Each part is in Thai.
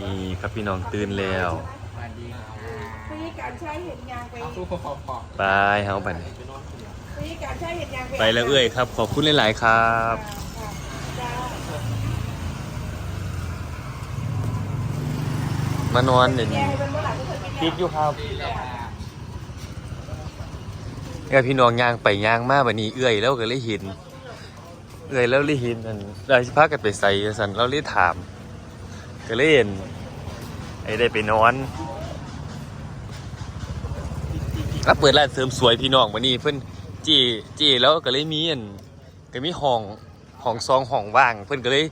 นี่ครับพี่น้องตื่นแล้วสวัสดีค่ะพี่การใช้เห็ดยางไปเอาคู่พอพอไปเฮาไปพี่การใช้เห็ดยางไปแล้วเอ้ยครับ ขอบคุณหลาย ๆ ครับจ้ามานอนเดี๋ยวแกนี้ให้เป็นเมื่อไหร่ทุกคนเป็นติดอยู่ครับเนี่ยพี่น้องย่างไปย่างมาบัดนี้เอื้อยแล้วก็เลยเห็นเอื้อยแล้วเลยเห็นอันได้สิพากันไปใส่สันเราเลยถาม ก็เลยเห็นไอ้ได้ไปนอนแล้วเปิดร้านเสริมสวยพี่น้องวันนี้เพิ่นจีจีแล้วก็เลยมีอันก็มีห้องห้องซองห้องว่าง เพิ่นก็เลย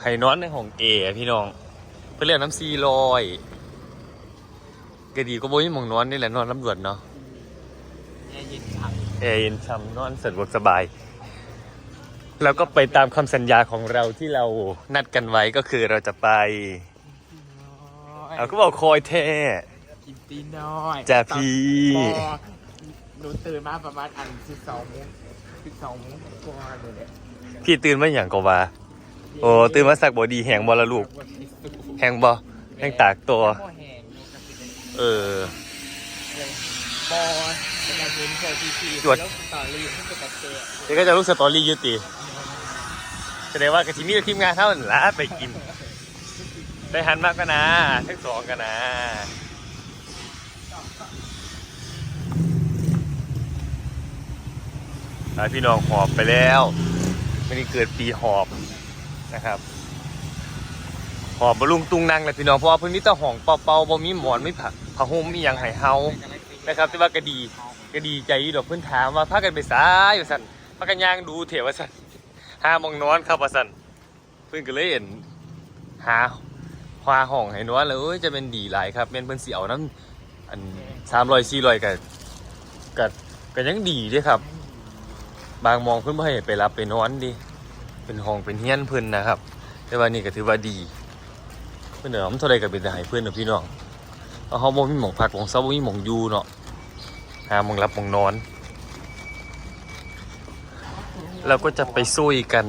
ให้นอนในห้องเอพี่น้อง เพิ่นเรียกน้ำซีลอยก็ดีก็บ่มีหมองนอนนี่แหละนอนลำดวนเนาะแอร์เย็นฉ่แอร์เย็นช่ำนอนสะดวกสบาย แล้วก็ไปตามคำสัญญาของเราที่เรานัดกันไว้ก็คือเราจะไปำเอาก็บอกคอยแท้กินตีน้อยจ้าพี่พอหนูตื่นมาประมาณอันสิบสองโมงสิบสองโมงกว่าเลยแหละพี่ตื่นมาอย่างก็ว่า โอ้ตื่นมาสักบอดีแหงบอละลูก แหงบอแหงตากตัวแห้งอยู่กับเป็นเออบอเป็นการเห็นโชว์ทีทีจวด แล้วต่อรีบขึ้นไปกับเตะเดี๋ยวก็จะลูกสตอรี่อยุติแส ดงว่ากะทิมีทีมงานเท่านั้นละไปกินได้หันมากกันนะทั้งสองกันนะพี่น้องหอบไปแล้วไม่ได้เกิดปีหอบนะครับหอบบลุงตุงนางเลยพี่น้องเพราะว่าพิ่นมีแต่ห้องเป่าๆบ่มีหมอนไม่ผักผ้าห่มมีหยังให้เฮานะครับแต่ว่าก็ดีก็ดีใจดอกเพื่อนถามว่าพากันไปซ้ายว่าสั่นพากันย่างดูเถอะว่าสั่น หามองนอนครับว่าสั่นเพื่อนก็เลยเห็นหาควาห้องให้นอนเลยเอ้ยจะเป็นดีหลายครับแม่นเพิ่นสิเอาน้ำอันสามร้อยสี่ร้อยกับกับก็ยังดีด้วยครับ บางมองเพิ่นบ่ให้ไปรับไปนอนดิเป็นห้องเป็นเฮียนเพิ่นนะครับ แต่ว่านี่ก็ถือว่าดีเพิ่อนเดี๋ยวผมเท่าไรก็เป็นหารเพื่อนเนะพี่น้องเพราะเขาบ่มีหมองพักหมองเศร้าบ่มีหมองอยู่เนาะหาหมองรับหมองนอน เราก็จะไปซุยกัน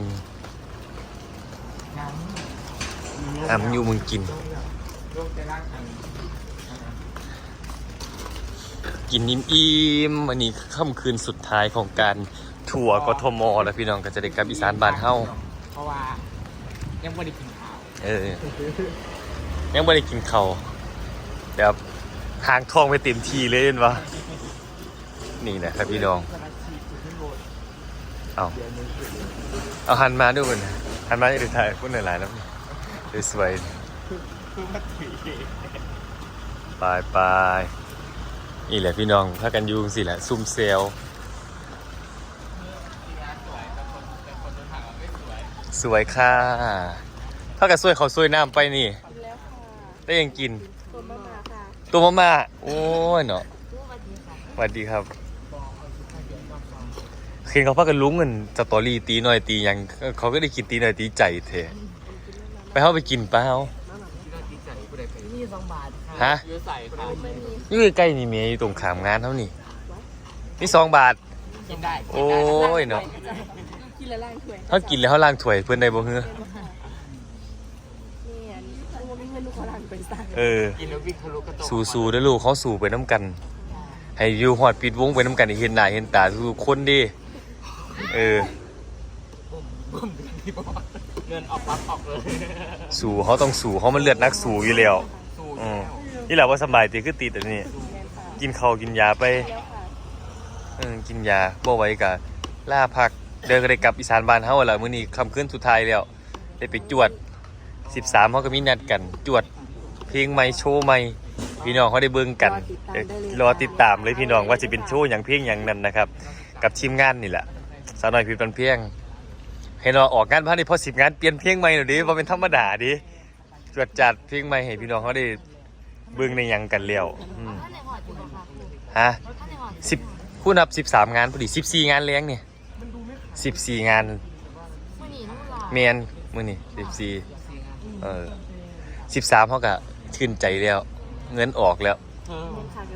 หามอยู่มึงกินลูกจะร่างทางกินอิ่มๆวันนี้ค่ำคืนสุดท้ายของการทัวร์กทมแล้วพี่น้องก็จะได้กลับอีสานบ้านเฮาเพราะว่ายังไม่ได้กินข้าว เออ ยังไม่ได้กินข้าวแบบหางทองไปเต็มทีเลยเห็นปะนี่นะครับพี่น้อง สมาชิกขึ้นโบสถ์ เอาเดี๋ยวนี้เอาหันมาด้วยมันหันมาจะดูถ่ายพูดหน่อยหลายแล้วสวยคือมาถือๆปลายปลายนี่แหละพี่น้องถ้ากันอยูงสิแหละ ซุ่มเซลงานสวยแต่คนแต่คนเดินทางไม่สวยสวยค่ะถ้ากันสวยเขาสวยน้ำไปนี่ทำแล้วค่ะได้ยังกิน ตัวมามาค่ะ ตัวมาม่าโอ้ยเนาะสวัสดีค่ะสวัสดีครับ เห็นเขาพากันลุ้งเงินสตอรี่ตีหน่อยตีหยังเขาก็ได้กินตีหน่อยตีใจเถอะไปเข้าไปกินเปล่าที่เราดีใจผู้ใดเป็นนี่สองบาทฮะยื้อใส่ค่ะไม่มีอยู่ใกล้ๆนี่เมียอยู่ตรงขามงานเท่านี่นี่สองบาทกินได้โอ้ยเนาะกินละล่างถ้วยเขากินแล้วเขาล้างถ้วยเพื่อนได้บ่เฮือนี่อันนี้ถ้าว่าไม่เงินลูกเขาล่างไปสั่งเออกินแล้ววิ่งทะลุกระจกสู่สู่เด้อลูกเขาสู่ไปน้ำกัน ให้อยู่หอดปิดวงไปน้ำกันให้เห็นหน้าเห็นตาทุกคนดิ เออบึ้มที่บอกเงินออกปั๊บออกเลยสู่เขาต้องสู่เขามันเลือดนักสู่อยู่แล้วสู้อืมแล้วนี่แหละว่าสบายตีคือตีแต่นี่แม่ค่ะกินข้าวกินยาไปแล้วค่ะเออกินยาบ่ไหว้กะล่าพักเดินก็ได้กลับอีสานบ้านเฮาแล้วมื้อนี้ค่ำคืนสุดท้ายแล้วได้ไปจวด 13เฮาก็มีนัดกันจวด เพลงใหม่โชว์ใหม่พี่น้องเขาได้เบิ่งกันเดี๋ยวรอติดตามเลยพี่น้องว่าจะเป็นโชว์อย่างเพลงอย่างนั้นนะครับ กับทีมงานนี่แหละ สาวน้อยพิมพ์ปันเพียงให้เราออกงานพันนี่พอสิบงานเปลี่ยนเพลงใหม่หน่อยดิว่าเป็นธรรมดาดิจวดจัดเพลงใหม่ให้พี่น้องเขาได้เบิ่งในยังกันแล้วอืมท่านในหอดอยู่ค่ะฮะท่านในหอดสิบคู่นับสิบสามงานพอดีสิบสี่งานเลี้ยงเนี่ยสิบสี่งานมื่อนี้นู่นหรอเมียนมือนี่สิบสี่เออสิบสามเขาก็ชื่นใจแล้ว เงินออกแล้ว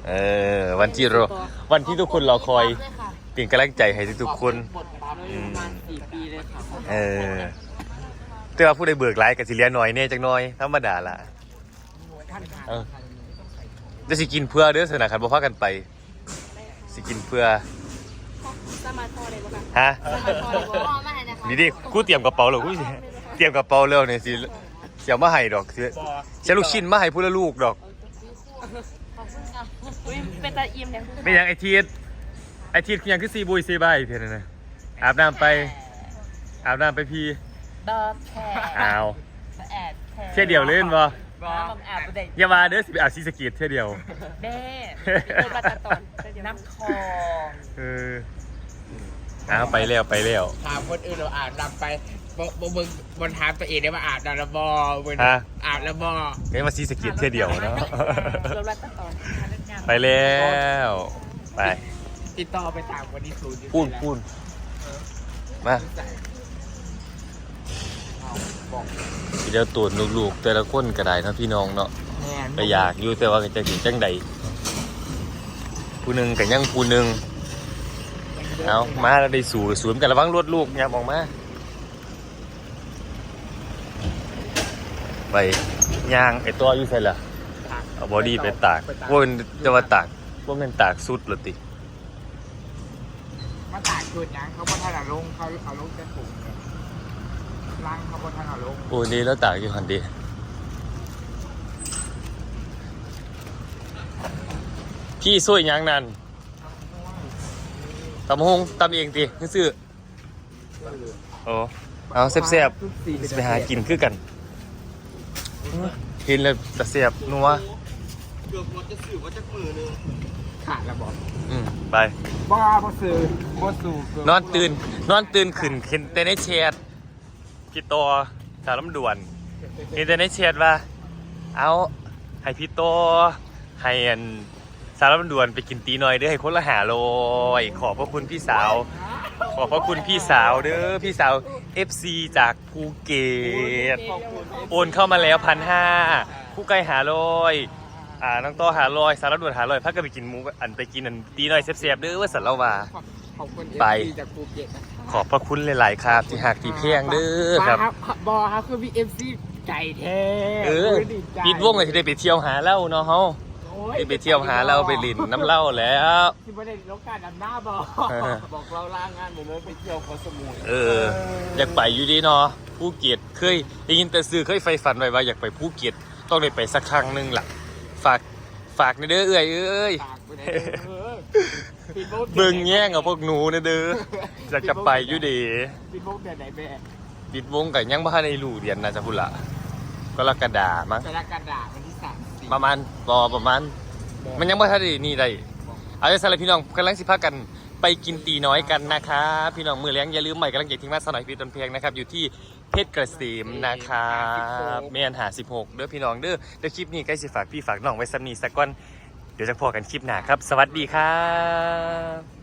เออ วันที่รอวันที่ทุกคนรอคอย เป็นกำลังใจให้ทุกๆคน บทปั๊บเลยประมาณสี่ปีเลยค่ะเออแต่ว่าผู้ใดเบิกหลายกับสิเหลียน้อยเนี่ยจักหน้อยธรรมดาล่ะานค่ะเออ จะสิกินเพื่อเด้อสนาคันบ่พากันไป สิกินเพื่อสมาร์ทโฟนเลยป่ะฮะสมาร์ทโฟนเลยป่ะไม่ให้นะคะนี่ดิกูเตรียมกระเป๋าแล้วกูสิเตรียมกระเป๋าแล้วเนี่ยสิเสียวมาให้ดอกสิเสียลูกชิ้นมาให้ผู้ละลูกดอก ขอบคุณค่ะอุ้ยเป็นตาอิ่มเนี่ยไม่ยังไอทีด ไอทีดคือยังคือซีบุยซีบายเพียงนั่นนะอาบน้ำไป อาบน้ำไปพี่ดอกแคร์อ้าวแอดแคร์เที่ยวเดียวเล่นบ่น้ำบังอาบเด็กอย่ามาเด้อสิไปอาบซีสะเกีเที่ยวเดียวแม่เป็นบัตรตอนน้ำคองเอออ้าวไปแล้วไปแล้วถามคนอื่นเราอาบน้ำไปบ่บ่เบิ่งบนถามตัวเองได้ว่าอาบน้ำระบอเบิ่งฮะอาบระบอเฮ้ยมาซีสะเกีเที่ยวเดียวเนาะรวมบัตรตอนไปแล้วไป ติดต่อไปถามคนที่ศูนย์อยู่พูนพูนมาเอาบอกทีเดียวตูนลูกๆ แต่ละคนก็ได้เนาะพี่น้องเนาะแม่นก็อยากอยู่แต่ว่าจะถึงจังใดผู้หนึ่งกับยังผู้หนึ่งเอามาแล้วได้สู่สวมกันระวังรถลูกยามออกมาไปย่างไอตัวอยู่ใส่ละเอาบอดี้ไปตากว่าเป็นจะว่าตากว่าเป็นตากสุดหรือติ มาตากจุดยังเขาบนถนนลงเขาเอาลงจะถูกเนี่ยล้างเขาบนถนนลงโอ้นี่แล้วตากอยู่หันดีพี่ช่วยหยังนั่นตำหงตำเองติซื้อโอ้เอาแซ่บๆจะไปหากินคือกัน เห็นแล้วจะเสียบนัว ขาดระบอกอืมไป บ้าบ่ซื้อบ่สู่เกืบนอนตื่น นอนตื่นขึ้นเห็นแต่ในแชทพี่โตสารลำด่วนเห็นแต่ในแชทว่า เอาให้พี่โตให้อันสารลำด่วนไปกินตีหน่อยเด้อให้คนละหาโลยขอบพระคุณพี่สาว ขอบพระคุณพี่สาวเด้อพี่สาว FC จากภูเก็ต ขอบคุณ โอนเข้ามาแล้วพันห้าผู้ไกลหาลอย อ่าน้องต่อหาลอยสารด่วนหาลอยพักก็ไปกินหมูอันไปกินอันตีหน่อยเสียบๆเด้อว่าสันละวาขอบขอบคุณไป FC จากภูเก็ตนะขอบพระคุณหลายๆครับ ที่หักที่เพียงเด้อครับ บอบอครับคือ VFC ใจแท้เออดีใจปิดวงเลยที่ได้ไปเที่ยวหาเหล้าเนาะเฮาโอ้ยได้ไปเที่ยวหาเหล้าไปลินน้ำเหล้าแล้ว ที่ไม่ได้ลกการดำหน้าบอกเออ บอกเราลางานหมดเลยไปเที่ยวเกาะสมุยเออ อยากไปอยู่ดีเนาะภูเก็ตเคยได้ยินแต่ซื้อเคยไฟฝันไว้ว่าอยากไปภูเก็ตต้องได้ไปสักครั้งหนึงล่ะ ฝากฝากในเด้อเอ้ยเอ้ยตากไปไหนเออปิดโบ๊ทเบิ่งแย่งกับพวกหนูนะเด้ออยากจะไปอยู่ดีปิดโบ๊ทเดือนไหนแม่ปิดวงกับยังบ้านในรูเรียนนะจ๊ะพุ่นละก็รกฎามั้งกรกฎาคมวันที่สามสี่ประมาณรอประมาณ มันยังไม่ทันได้นี่ได้เอาใจสารบพี่น้องกำลังสิพากัน ไปกินตีน้อยกันนะคะพี่น้องมือเลี้ยงอย่าลืมใหม่กำลังเก็บทิ้งมาสนอยพีตนเพียงนะครับอยู่ที่เพชรเกษมนะครับเมียนหา 16 เด้อพี่น้องเด้อเดี๋ยวคลิปนี้ใกล้สิฝากพี่ฝากน้องไว้ซ้ำนีสักก่อนเดี๋ยวจะพอกันคลิปหน้าครับ สวัสดีครับ